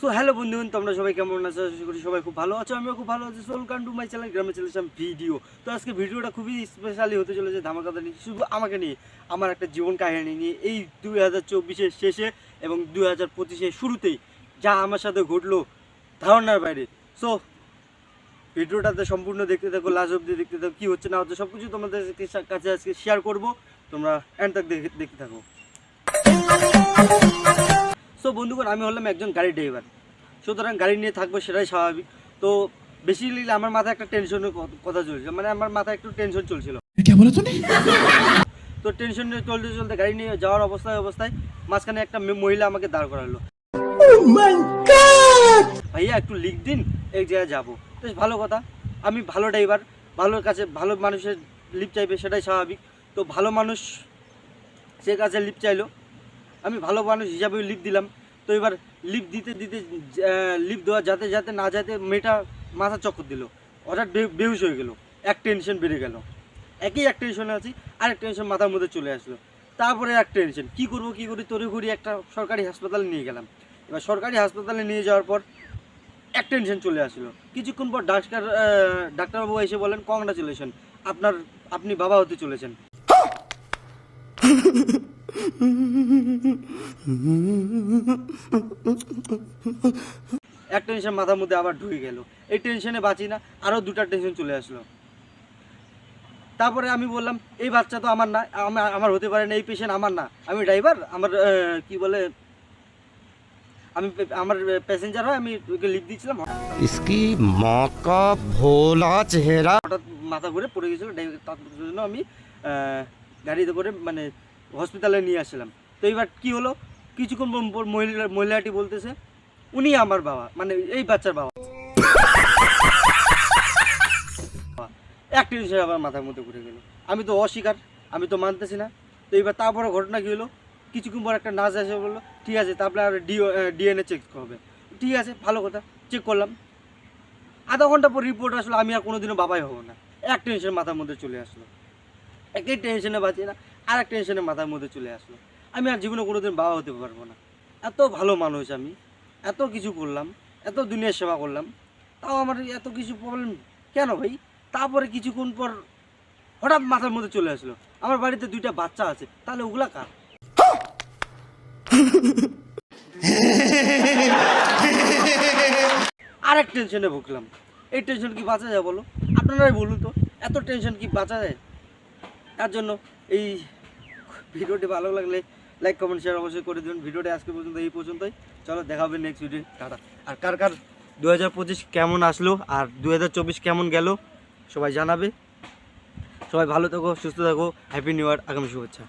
So hello বন্ধুগণ, তোমরা সবাই কেমন আছো? আশা করি সবাই খুব ভালো আছো, আমিও খুব ভালো আছি। সোল কান টু মাই চ্যানেল গ্রামে চলেছিলাম ভিডিও। তো আজকে ভিডিওটা খুবই স্পেশালি হতে চলেছে ধামাকাদা নিয়ে শুধু আমাকে নিয়ে, আমার একটা জীবন কাহিনী নিয়ে। এই দুই হাজার চব্বিশের শেষে এবং দুই হাজার পঁচিশের শুরুতেই যা আমার সাথে ঘটলো ধারণার বাইরে। সো ভিডিওটাতে সম্পূর্ণ দেখতে থাকো, লাস্ট অব্দি দেখতে থাকো, কী হচ্ছে না হচ্ছে সব কিছু তোমাদের কাছে আজকে শেয়ার করব। তোমরা দেখে দেখতে থাকো। সো বন্ধুগণ আমি হলাম একজন গাড়ি ড্রাইভার সুতরাং গাড়ি নিয়ে থাকব সেটাই স্বাভাবিক। তো বেশি বেসিক্যালি আমার মাথায় একটা টেনশনের কথা চলছিল। মানে আমার মাথায় একটু টেনশন চলছিল। তো টেনশন চলতে চলতে গাড়ি নিয়ে যাওয়ার অবস্থায় অবস্থায় মাঝখানে একটা মহিলা আমাকে দাঁড় করালো। ভাইয়া একটু লিখ দিন এক জায়গায় যাব। বেশ ভালো কথা। আমি ভালো ড্রাইভার ভালোর কাছে ভালো মানুষের লিপ চাইবে সেটাই স্বাভাবিক। তো ভালো মানুষ সে কাছে লিপ চাইলো। আমি ভালো মানুষ হিসাবে লিপ দিলাম। তো এবার লিপ দিতে দিতে লিপ দেওয়া যাতে যাতে না যাতে মেয়েটা মাথা চক্কর দিল। হঠাৎ বেহুশ হয়ে গেল। এক টেনশন বেড়ে গেল। একই এক টেনশনে আছি আর এক টেনশন মাথার মধ্যে চলে আসলো। তারপরে এক টেনশন কী করব, কী করি তরি ঘুরি একটা সরকারি হাসপাতালে নিয়ে গেলাম। এবার সরকারি হাসপাতালে নিয়ে যাওয়ার পর এক টেনশন চলে আসলো। কিছুক্ষণ পর ডাক্তার ডাক্তারবাবু এসে বলেন কংগ্রাচুলেশন আপনার, আপনি বাবা হতে চলেছেন। এক টেনশন মাথার মধ্যে আবার ঢুকে গেল। এই টেনশনে বাঁচি না আরও দুটা টেনশন চলে আসলো। তারপরে আমি বললাম এই বাচ্চা তো আমার না আমার হতে পারে না এই পেশেন্ট আমার না। আমি ড্রাইভার আমার কি বলে আমি আমার প্যাসেঞ্জার হয় আমি ওকে লিখ দিয়েছিলাম ইসকি মাকা ভোলা চেহারা হঠাৎ মাথা ঘুরে পড়ে গেছিল জন্য আমি গাড়িতে করে মানে হসপিটালে নিয়ে আসলাম। তো এবার কি হলো? কিছুক্ষণ পর- মহিলা মহিলাটি বলতেছে, উনি আমার বাবা। মানে এই বাচ্চার বাবা। এক টেনশন আবার মাথার মধ্যে ঘুরে গেল। আমি তো অস্বীকার, আমি তো মানতেছি না। তো এবার তারপরে ঘটনা কী হলো? কিছুক্ষণ পর একটা নার্স এসে বলল, ঠিক আছে, তারপরে আর ডিও ডিএনএ চেক হবে। ঠিক আছে, ভালো কথা চেক করলাম। আধা ঘণ্টা পর রিপোর্ট আসলো, আমি আর কোনোদিনও বাবাই হব না। এক টেনশন মাথার মধ্যে চলে আসলো। একই টেনশনে বাঁচি না। আর এক টেনশনে মাথার মধ্যে চলে আসলো। আমি আর জীবনে কোনোদিন বাবা হতে পারব না। এত ভালো মানুষ আমি, এত কিছু করলাম, এত দুনিয়ার সেবা করলাম। তাও আমার এত কিছু প্রবলেম কেন ভাই? তারপরে কিছুক্ষণ পর হঠাৎ মাথার মধ্যে চলে আসলো। আমার বাড়িতে দুইটা বাচ্চা আছে, তাহলে ওগুলা কার? আরেক টেনশনে ভুগলাম। এই টেনশন কি বাঁচা যায় বলো? আপনারাই বলুন তো, এত টেনশন কি বাঁচা যায়? তার জন্য এই ভিডিওটি ভালো লাগলে লাইক, কমেন্ট শেয়ার অবশ্যই করে দেবেন। ভিডিওটি আজকে পর্যন্ত এই পর্যন্তই। চলো, দেখা হবে নেক্সট ভিডিও টাটা। আর কার কার দু হাজার পঁচিশ কেমন আসলো আর দু হাজার চব্বিশ কেমন গেল সবাই জানাবে। সবাই ভালো থাকো, সুস্থ থাকো। হ্যাপি নিউ ইয়ার আগামী শুভেচ্ছা।